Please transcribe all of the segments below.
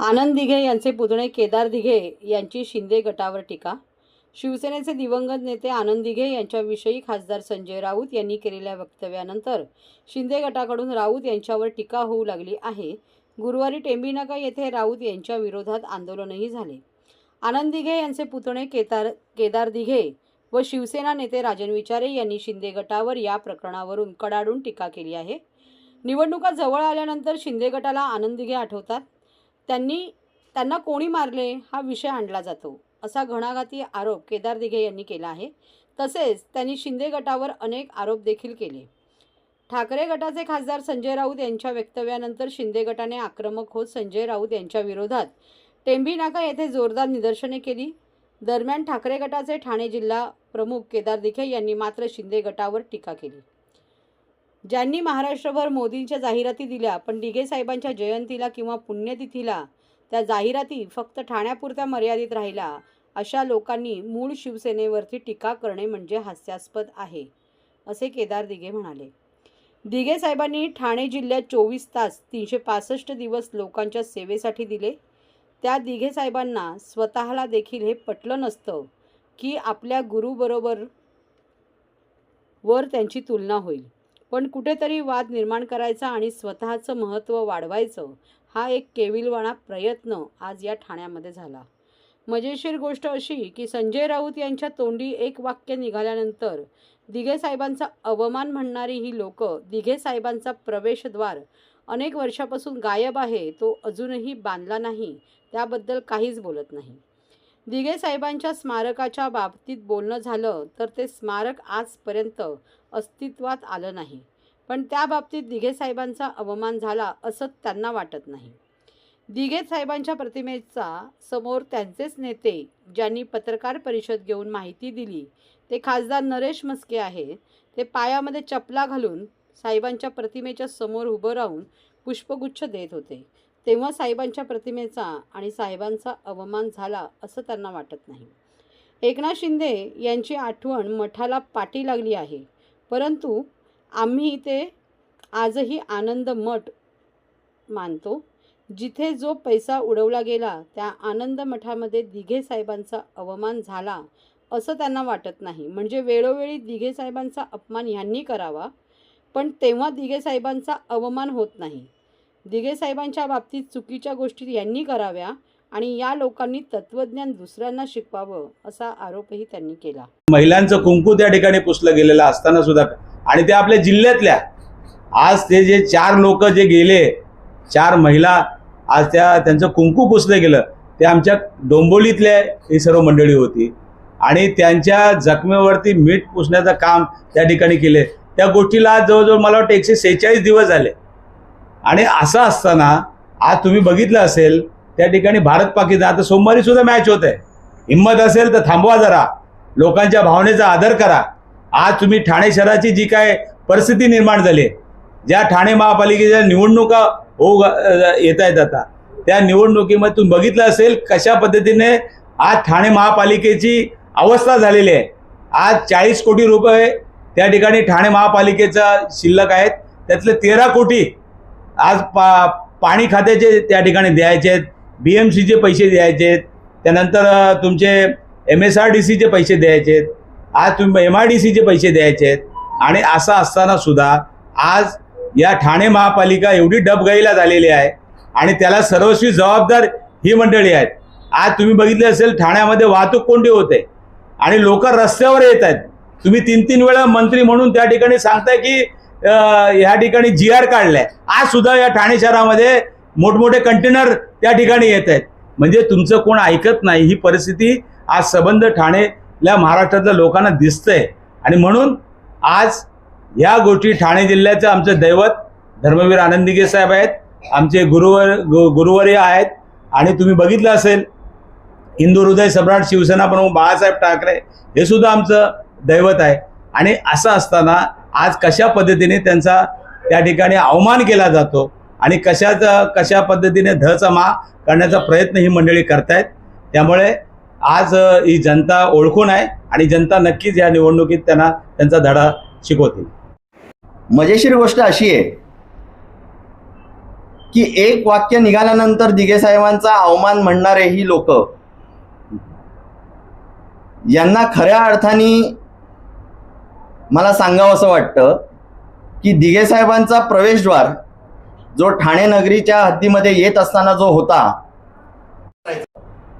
आनंद दिघे यांचे पुतणे केदार दिघे यांची शिंदे गटावर टीका. शिवसेनेचे दिवंगत नेते आनंद दिघे यांच्याविषयी खासदार संजय राऊत यांनी केलेल्या वक्तव्यानंतर शिंदे गटाकडून राऊत यांच्यावर टीका होऊ लागली आहे. गुरुवारी टेंबीनाका येथे राऊत यांच्या विरोधात आंदोलनही झाले. आनंद दिघे यांचे पुतणे केदार केदार दिघे व शिवसेना नेते राजन विचारे यांनी शिंदे गटावर या प्रकरणावरून कडाडून टीका केली आहे. निवडणुका जवळ आल्यानंतर शिंदे गटाला आनंद दिघे आठवतात. त्यांनी त्यांना कोणी मारले हा विषय आणला जातो असा घणाघाती आरोप केदार दिघे यांनी केला आहे. तसेच त्यांनी शिंदे गटावर अनेक आरोप देखील केले. ठाकरे गटाचे खासदार संजय राऊत यांच्या वक्तव्यानंतर शिंदे गटाने आक्रमक होत संजय राऊत यांच्या विरोधात टेंभी नाका येथे जोरदार निदर्शने केली. दरम्यान ठाकरे गटाचे ठाणे जिल्हा प्रमुख केदार दिघे यांनी मात्र शिंदे गटावर टीका केली. ज्यांनी महाराष्ट्रभर मोदींच्या जाहिराती दिल्या पण डिगे साहेबांच्या जयंतीला किंवा पुण्यतिथीला त्या जाहिराती फक्त ठाण्यापुरत्या मर्यादित राहिल्या अशा लोकांनी मूळ शिवसेनेवरती टीका करणे म्हणजे हास्यास्पद आहे असे केदार दिघे म्हणाले. दिघे साहेबांनी ठाणे जिल्ह्यात चोवीस तास तीनशे पासष्ट दिवस लोकांच्या सेवेसाठी दिले. त्या दिघे साहेबांना स्वतःला देखील हे पटलं नसतं की आपल्या गुरुबरोबर वर त्यांची तुलना होईल. पण कुठेतरी वाद निर्माण करायचा आणि स्वतःचं महत्त्व वाढवायचं हा एक केविलवाणा प्रयत्न आज या ठाण्यामध्ये झाला. मजेशीर गोष्ट अशी की संजय राऊत यांच्या तोंडी एक वाक्य निघाल्यानंतर दिघे साहेबांचा अवमान म्हणणारी ही लोक दिघे साहेबांचा प्रवेशद्वार अनेक वर्षापासून गायब आहे तो अजूनही बांधला नाही त्याबद्दल काहीच बोलत नाही. दिघे साहेबांच्या स्मारकाच्या बाबतीत बोलणं झालं तर ते स्मारक आजपर्यंत अस्तित्वात आलं नाही. पण त्या बाबतीत दिघे साहेबांचा अवमान झाला असं त्यांना वाटत नाही. दिघे साहेबांच्या प्रतिमेचा समोर त्यांचेच नेते ज्यांनी पत्रकार परिषद घेऊन माहिती दिली ते खासदार नरेश मस्के आहे. ते पायामध्ये चपला घालून साहेबांच्या प्रतिमेच्या समोर उभं राहून पुष्पगुच्छ देत होते. तेव्हा साहेबांच्या प्रतिमेचा आणि साहेबांचा अवमान झाला असं त्यांना वाटत नाही. एकनाथ शिंदे यांची आठवण मठाला पाठी लागली आहे. परंतु आम्ही ते आजही आनंद मठ मानतो. जिथे जो पैसा उडवला गेला त्या आनंद मठामध्ये दिघे साहेबांचा अवमान झाला असं त्यांना वाटत नाही. म्हणजे वेळोवेळी दिघे साहेबांचा अपमान ह्यांनी करावा पण तेव्हा दिघे साहेबांचा अवमान होत नाही. दिघे साहेबांच्या बाबतीत चुकीच्या गोष्टी यांनी कराव्या आणि या लोकांनी तत्त्वज्ञान दुसऱ्यांना शिकवावं असा आरोपही त्यांनी केला. महिलांचं कुंकू त्या ठिकाणी पुसलं गेलेलं असताना सुद्धा आणि ते आपल्या जिल्ह्यातल्या. आज ते जे चार लोक जे गेले चार महिला आज त्या त्यांचं कुंकू पुसलं गेलं ते आमच्या डोंबोलीतल्या ही सर्व मंडळी होती. आणि त्यांच्या जखमेवरती मीठ पुसण्याचं काम त्या ठिकाणी केले. त्या गोष्टीला आज जवळजवळ मला वाटतं एकशे सेहेचाळीस दिवस झाले. आणि असं असताना आज तुम्ही बघितलं असेल त्या ठिकाणी भारत पाकिस्तान आता सोमवारी सुद्धा मॅच होत आहे. हिंमत असेल तर थांबवा जरा. लोकांच्या भावनेचा आदर करा. आज तुम्ही ठाणे शहराची जी काय परिस्थिती निर्माण झाली आहे, ज्या ठाणे महापालिकेच्या निवडणुका होऊ येत आहेत आता त्या निवडणुकीमध्ये तुम्ही बघितलं असेल कशा पद्धतीने आज ठाणे महापालिकेची अवस्था झालेली आहे. आज चाळीस कोटी रुपये त्या ठिकाणी ठाणे महापालिकेचा शिल्लक आहेत. त्यातले तेरा कोटी आज पा पाणी खात्याचे त्या ठिकाणी द्यायचे आहेत बी एम सीचे पैसे द्यायचे आहेत त्यानंतर तुमचे एम एस आर डी सीचे पैसे द्यायचे आहेत आज तुम्ही एम आय डी सीचे पैसे द्यायचे आहेत आणि असं असताना सुद्धा आज या ठाणे महापालिका एवढी डबगाईला झालेली आहे आणि त्याला सर्वस्वी जबाबदार ही मंडळी आहेत. आज तुम्ही बघितले असेल ठाण्यामध्ये वाहतूक कोंडी होते आणि लोक रस्त्यावर येत आहेत. तुम्ही तीन तीन वेळा मंत्री म्हणून त्या ठिकाणी सांगताय की ह्या या ठिकाणी जी आर काढलाय. आज सुद्धा या ठाणे शहरामध्ये मोठमोठे कंटेनर त्या ठिकाणी येत आहेत. म्हणजे तुमचं कोण ऐकत नाही ही परिस्थिती आज सबंध ठाणेल्या महाराष्ट्रातल्या लोकांना दिसतंय. आणि म्हणून आज या गोष्टी ठाणे जिल्ह्याचं आमचं दैवत धर्मवीर आनंदिगे साहेब आहेत आमचे गुरुवर गु- गुरुवर्य आहेत. आणि तुम्ही बघितलं असेल हिंदू हृदय सम्राट शिवसेना प्रमुख बाळासाहेब ठाकरे हे सुद्धा आमचं दैवत आहे. आणि असं असताना आज कशा पद्धतीने त्यांचा त्या ठिकाणी अवमान केला जातो आणि कशाचा कशा पद्धतीने धचमा करण्याचा प्रयत्न ही मंडळी करतायत. त्यामुळे आज ही जनता ओळखून आहे आणि जनता नक्कीच या निवडणुकीत त्यांना त्यांचा धडा शिकवतील. मजेशीर गोष्ट अशी आहे की एक वाक्य निघाल्यानंतर दिघे साहेबांचा अवमान म्हणणारे ही लोक यांना खऱ्या अर्थाने मला सांगावं असं वाटतं की दिघे साहेबांचा प्रवेशद्वार जो ठाणे नगरीच्या हद्दीमध्ये येत असताना जो होता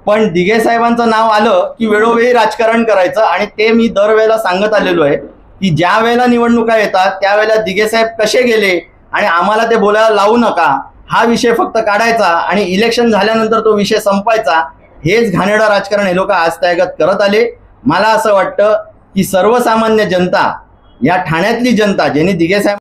पण दिघे साहेबांचं नाव आलं की वेळोवेळी राजकारण करायचं आणि ते मी दरवेळेला सांगत आलेलो आहे की ज्या वेळेला निवडणुका येतात त्यावेळेला दिघे साहेब कसे गेले आणि आम्हाला ते बोलायला लावू नका हा विषय फक्त काढायचा आणि इलेक्शन झाल्यानंतर तो विषय संपायचा हेच घाणेरडं राजकारण हे लोक आज त्यागत करत आले. मला असं वाटतं की सर्वसामान्य जनता या ठाण्यातली जनता ज्यांनी दिघे साहेब